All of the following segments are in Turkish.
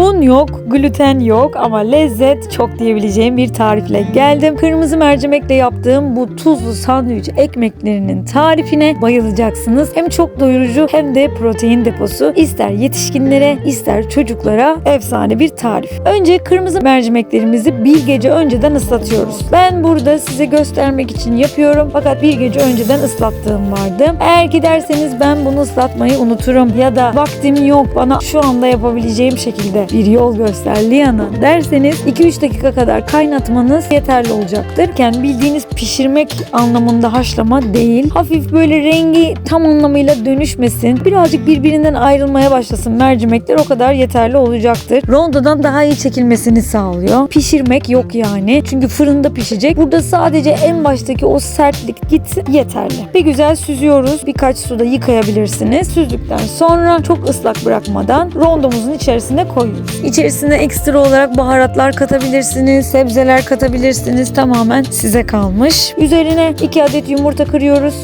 Un yok, gluten yok ama lezzet çok diyebileceğim bir tarifle geldim. Kırmızı mercimekle yaptığım bu tuzlu sandviç ekmeklerinin tarifine bayılacaksınız. Hem çok doyurucu hem de protein deposu. İster yetişkinlere ister çocuklara efsane bir tarif. Önce kırmızı mercimeklerimizi bir gece önceden ıslatıyoruz. Ben burada size göstermek için yapıyorum fakat bir gece önceden ıslattığım vardı. Eğer ki derseniz ben bunu ıslatmayı unuturum ya da vaktim yok bana şu anda yapabileceğim şekilde bir yol göster Liana derseniz 2-3 dakika kadar kaynatmanız yeterli olacaktır. Yani bildiğiniz pişirmek anlamında haşlama değil. Hafif böyle rengi tam anlamıyla dönüşmesin. Birazcık birbirinden ayrılmaya başlasın mercimekler o kadar yeterli olacaktır. Rondodan daha iyi çekilmesini sağlıyor. Pişirmek yok yani. Çünkü fırında pişecek. Burada sadece en baştaki o sertlik gitsin yeterli. Bir güzel süzüyoruz. Birkaç suda yıkayabilirsiniz. Süzdükten sonra çok ıslak bırakmadan rondomuzun içerisine koyuyoruz. İçerisine ekstra olarak baharatlar katabilirsiniz, sebzeler katabilirsiniz. Tamamen size kalmış. Üzerine 2 adet yumurta kırıyoruz.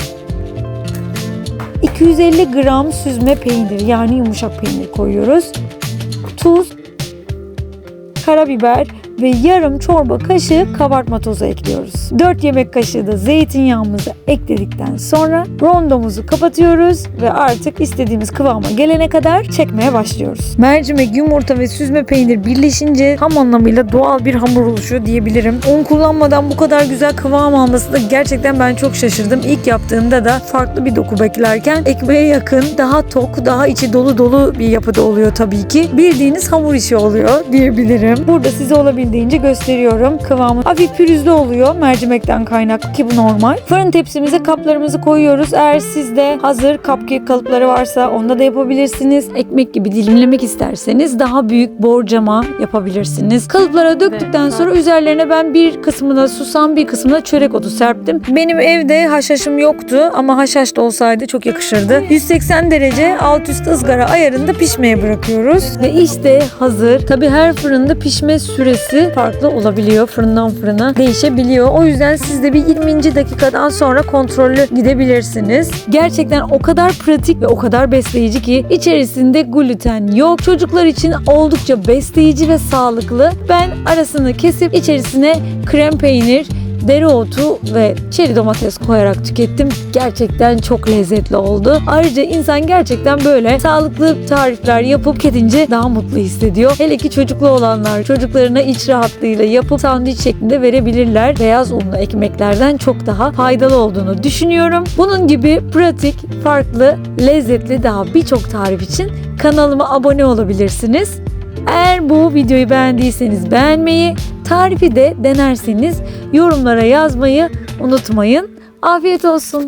250 gram süzme peynir yani yumuşak peynir koyuyoruz. Tuz, karabiber ve yarım çorba kaşığı kabartma tozu ekliyoruz. 4 yemek kaşığı da zeytinyağımızı ekledikten sonra rondomuzu kapatıyoruz ve artık istediğimiz kıvama gelene kadar çekmeye başlıyoruz. Mercimek, yumurta ve süzme peynir birleşince tam anlamıyla doğal bir hamur oluşuyor diyebilirim. Un kullanmadan bu kadar güzel kıvam alması da gerçekten ben çok şaşırdım. İlk yaptığımda da farklı bir doku beklerken ekmeğe yakın, daha tok, daha içi dolu dolu bir yapıda oluyor tabii ki. Bildiğiniz hamur işi oluyor diyebilirim. Burada size olabildiğince gösteriyorum. Kıvamı hafif pürüzlü oluyor mercimekten kaynaklı ki bu normal. Fırın tepsimize kaplarımızı koyuyoruz. Eğer sizde hazır cupcake kalıpları varsa onda da yapabilirsiniz. Ekmek gibi dilimlemek isterseniz daha büyük borcama yapabilirsiniz. Kalıplara döktükten sonra üzerlerine ben bir kısmına susam bir kısmına çörek otu serptim. Benim evde haşhaşım yoktu ama haşhaş da olsaydı çok yakışırdı. 180 derece alt üst ızgara ayarında pişmeye bırakıyoruz. Ve işte hazır. Tabi her fırında pişme süresi farklı olabiliyor. Fırından fırına değişebiliyor. O yüzden siz de bir 20. dakikadan sonra kontrollü gidebilirsiniz. Gerçekten o kadar pratik ve o kadar besleyici ki içerisinde gluten yok. Çocuklar için oldukça besleyici ve sağlıklı. Ben arasını kesip içerisine krem peynir, dereotu ve çeri domates koyarak tükettim. Gerçekten çok lezzetli oldu. Ayrıca insan gerçekten böyle sağlıklı tarifler yapıp tüketince daha mutlu hissediyor. Hele ki çocuklu olanlar çocuklarına iç rahatlığıyla yapıp sandviç şeklinde verebilirler. Beyaz unlu ekmeklerden çok daha faydalı olduğunu düşünüyorum. Bunun gibi pratik, farklı, lezzetli daha birçok tarif için kanalıma abone olabilirsiniz. Eğer bu videoyu beğendiyseniz beğenmeyi, tarifi de denerseniz yorumlara yazmayı unutmayın. Afiyet olsun.